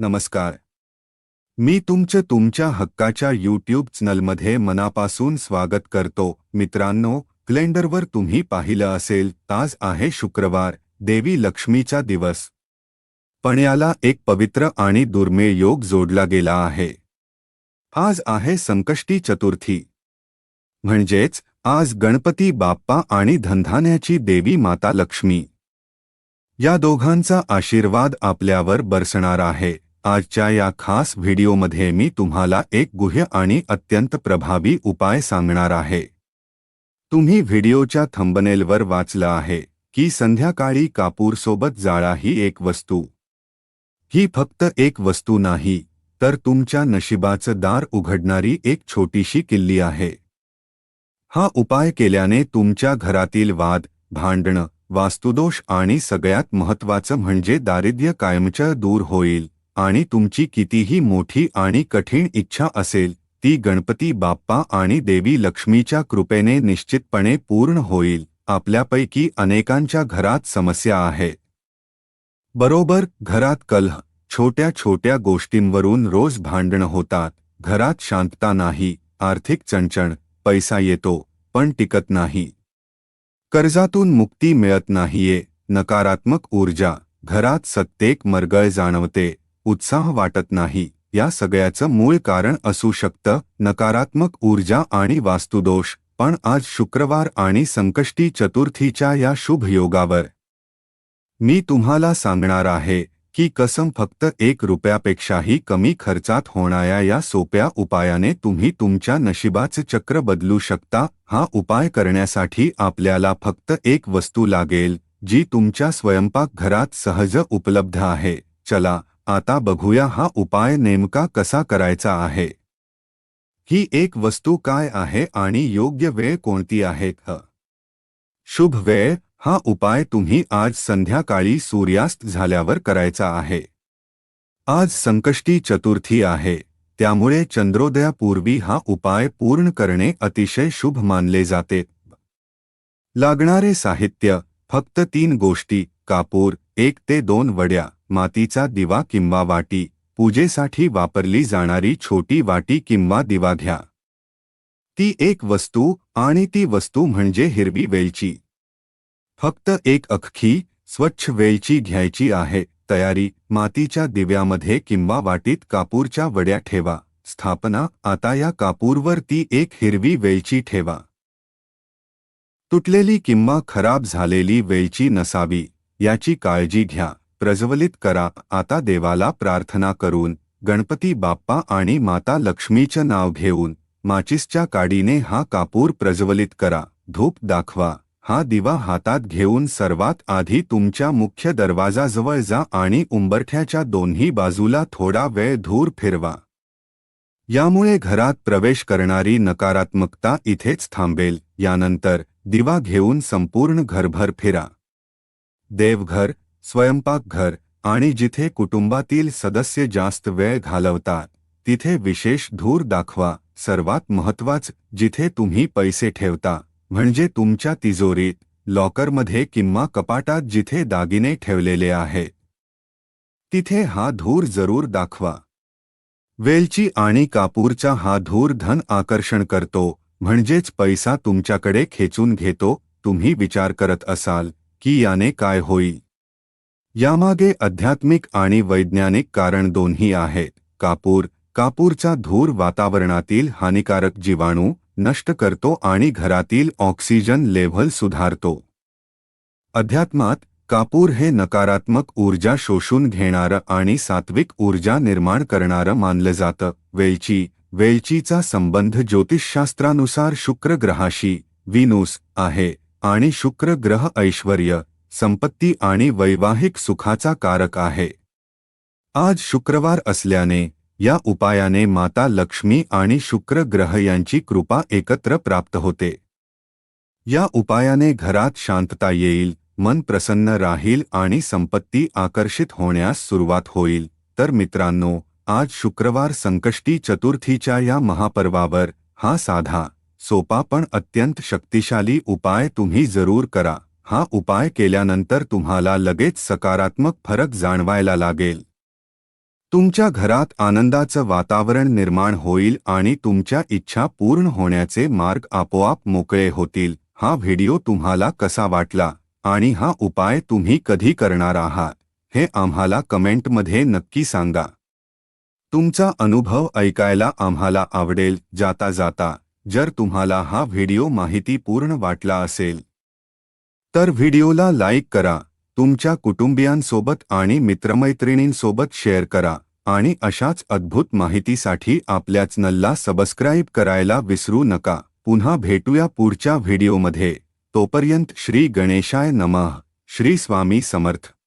नमस्कार. मी तुमचं तुमच्या हक्काच्या यूट्यूब चॅनलमध्ये मनापासून स्वागत करतो. मित्रांनो क्लेंडरवर तुम्ही पाहिलं असेल ताज आहे शुक्रवार देवी लक्ष्मीचा दिवस. पण याला एक पवित्र आणि दुर्मिळ योग जोडला गेला आहे. आज आहे संकष्टी चतुर्थी. म्हणजेच आज गणपती बाप्पा आणि धनधान्याची देवी माता लक्ष्मी. या दोघांचा आशीर्वाद आपल्यावर बरसणार आहे. आजच्या या खास व्हिडिओमध्ये मी तुम्हाला एक गुह्य आणि अत्यंत प्रभावी उपाय सांगणार आहे. तुम्ही व्हिडिओच्या थंबनेलवर वाचलं आहे की संध्याकाळी कापूरसोबत जाळा ही एक वस्तू. ही फक्त एक वस्तू नाही तर तुमच्या नशिबाचं दार उघडणारी एक छोटीशी किल्ली आहे. हा उपाय केल्याने तुमच्या घरातील वाद भांडणं वास्तुदोष आणि सगळ्यात महत्वाचं म्हणजे दारिद्र्य कायमचं दूर होईल. आणि तुमची कितीही मोठी आणि कठीण इच्छा असेल ती गणपती बाप्पा आणि देवी लक्ष्मीच्या कृपेने निश्चितपणे पूर्ण होईल आपल्यापैकी अनेकांच्या घरात समस्या आहे. बरोबर घरात कलह छोट्या छोट्या गोष्टींवरून रोज भांडणं होतात घरात शांतता नाही आर्थिक चणचण पैसा येतो पण टिकत नाही. कर्जातून मुक्ती मिळत नाहीये नकारात्मक ऊर्जा घरात सत्तेक मरगळ जाणवते उत्साह वाटत नाही. या सगळ्याचं मूळ कारण असू शकतं नकारात्मक ऊर्जा आणि वास्तुदोष पण आज शुक्रवार आणि संकष्टी चतुर्थीच्या या शुभ योगावर. मी तुम्हाला सांगणार आहे की कसम फक्त एक रुपयापेक्षाही कमी खर्चात होणाऱ्या या सोप्या उपायाने तुम्ही तुमच्या नशिबाचं चक्र बदलू शकता. हा उपाय करण्यासाठी आपल्याला फक्त एक वस्तू लागेल जी तुमच्या स्वयंपाकघरात सहज उपलब्ध आहे. चला आता बघूया हा उपाय नेमका कसा करायचा आहे. ही एक वस्तू काय आहे आणि योग्य वेळ कोणती आहे ह शुभ वेळ हा उपाय तुम्ही आज संध्याकाळी सूर्यास्त झाल्यावर करायचा आहे. आज संकष्टी चतुर्थी आहे त्यामुळे चंद्रोदयापूर्वी हा उपाय पूर्ण करणे अतिशय शुभ मानले जाते. लागणारे साहित्य फक्त तीन गोष्टी कापूर एक ते दोन वड्या मातीचा दिवा किंवा वाटी पूजेसाठी वापरली जाणारी छोटी वाटी किंवा दिवा घ्या. ती एक वस्तू आणि ती वस्तू म्हणजे हिरवी वेलची. फक्त एक अख्खी स्वच्छ वेलची घ्यायची आहे तयारी मातीच्या दिव्यामध्ये किंवा वाटीत कापूरच्या वड्या ठेवा स्थापना आता या कापूरवर ती एक हिरवी वेलची ठेवा. तुटलेली किंवा खराब झालेली वेलची नसावी. याची काळजी घ्या. प्रज्वलित करा. आता देवाला प्रार्थना करून गणपती बाप्पा आणि माता लक्ष्मीचं नाव घेऊन माचिसच्या काडीने हा कापूर प्रज्वलित करा. धूप दाखवा. हा दिवा हातात घेऊन सर्वात आधी तुमच्या मुख्य दरवाजाजवळ जा आणि उंबरठ्याच्या दोन्ही बाजूला थोडा वेळ धूर फिरवा. यामुळे घरात प्रवेश करणारी नकारात्मकता इथेच थांबेल. यानंतर दिवा घेऊन संपूर्ण घरभर फिरा. देवघर स्वयंपाकघर आणि जिथे कुटुंबातील सदस्य जास्त वेळ घालवतात तिथे विशेष धूर दाखवा सर्वात महत्वाच जिथे तुम्ही पैसे ठेवता म्हणजे तुमच्या तिजोरीत लॉकरमध्ये किंवा कपाटात जिथे दागिने ठेवलेले आहेत. तिथे हा धूर जरूर दाखवा. वेलची आणि कापूरचा हा धूर धन आकर्षण करतो म्हणजेच पैसा तुमच्याकडे खेचून घेतो तुम्ही विचार करत असाल. की याने काय होईल यामागे आध्यात्मिक आणि वैज्ञानिक कारण दोन्ही आहेत कापूर कापूरचा धूर वातावरणातील हानिकारक जीवाणू नष्ट करतो आणि घरातील ऑक्सिजन लेव्हल सुधारतो. अध्यात्मात कापूर हे नकारात्मक ऊर्जा शोषून घेणारं आणि सात्विक ऊर्जा निर्माण करणारं मानलं जातं. वेलची वेलचीचा संबंध ज्योतिषशास्त्रानुसार शुक्र ग्रहाशी विनूस आहे. आणि शुक्र ग्रह ऐश्वर्य, संपत्ती आणि वैवाहिक सुखाचा कारक आहे. आज शुक्रवार असल्याने, या उपायाने माता लक्ष्मी आणि शुक्र ग्रह यांची कृपा एकत्र प्राप्त होते. या उपायाने घरात शांतता येईल, मन प्रसन्न राहील आणि संपत्ती आकर्षित होण्यास सुरुवात होईल. तर मित्रांनो, आज शुक्रवार संकष्टी चतुर्थीच्या या महापर्वावर हा साधा सोपा पण अत्यंत शक्तिशाली उपाय तुम्ही जरूर करा. हा उपाय केल्यानंतर तुम्हाला लगेच सकारात्मक फरक जाणवायला लागेल. तुमच्या घरात आनंदाचं वातावरण निर्माण होईल आणि तुमच्या इच्छा पूर्ण होण्याचे मार्ग आपोआप मोकळे होतील. हा व्हिडिओ तुम्हाला कसा वाटला आणि हा उपाय तुम्ही कधी करणार आहात हे आम्हाला कमेंटमध्ये नक्की सांगा. तुमचा अनुभव ऐकायला आम्हाला आवडेल. जाता जाता जर तुम्हाला हा व्हिडिओ माहितीपूर्ण वाटला असेल तर व्हिडिओला लाईक करा तुमच्या कुटुंबियांसोबत आणि मित्रमैत्रिणींसोबत शेअर करा आणि अशाच अद्भुत माहितीसाठी आपल्या चॅनलला सबस्क्राईब करायला विसरू नका. पुन्हा भेटूया पुढच्या व्हिडिओमध्ये. तोपर्यंत श्री गणेशाय नमः. श्री स्वामी समर्थ.